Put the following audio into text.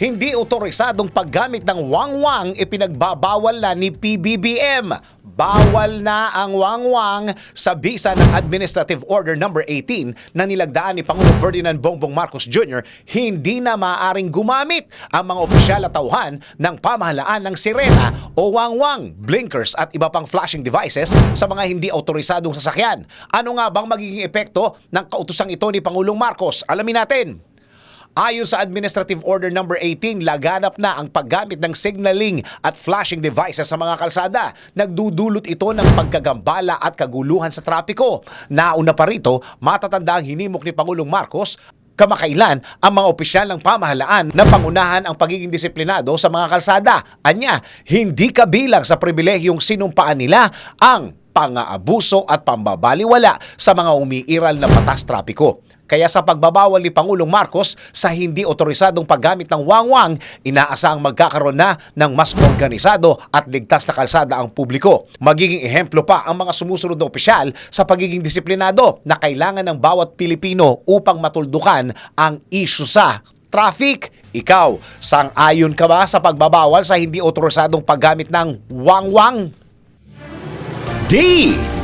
Hindi otorisadong paggamit ng wangwang ipinagbabawal na ni PBBM. Bawal na ang wangwang sa bisa ng Administrative Order Number 18 na nilagdaan ni Pangulong Ferdinand Bongbong Marcos Jr. Hindi na maaaring gumamit ang mga opisyal at tauhan ng pamahalaan ng sirena o wangwang, blinkers at iba pang flashing devices sa mga hindi otorisadong sasakyan. Ano nga bang magiging epekto ng kautosang ito ni Pangulong Marcos? Alamin natin. Ayon sa Administrative Order Number 18, laganap na ang paggamit ng signaling at flashing devices sa mga kalsada. Nagdudulot ito ng pagkagambala at kaguluhan sa trapiko. Nauna pa rito, matatanda ang hinimok ni Pangulong Marcos kamakailan ang mga opisyal ng pamahalaan na pangunahan ang pagiging disiplinado sa mga kalsada. Anya, hindi kabilang sa pribilehiyong sinumpaan nila ang pang-aabuso at pambabaliwala sa mga umiiral na batas trapiko. Kaya sa pagbabawal ni Pangulong Marcos sa hindi otorisadong paggamit ng wangwang, inaasahang magkakaroon na ng mas organisado at ligtas na kalsada ang publiko. Magiging ehemplo pa ang mga sumusunod na opisyal sa pagiging disiplinado na kailangan ng bawat Pilipino upang matuldukan ang isyu sa traffic. Ikaw, sang-ayon ka ba sa pagbabawal sa hindi otorisadong paggamit ng wangwang? D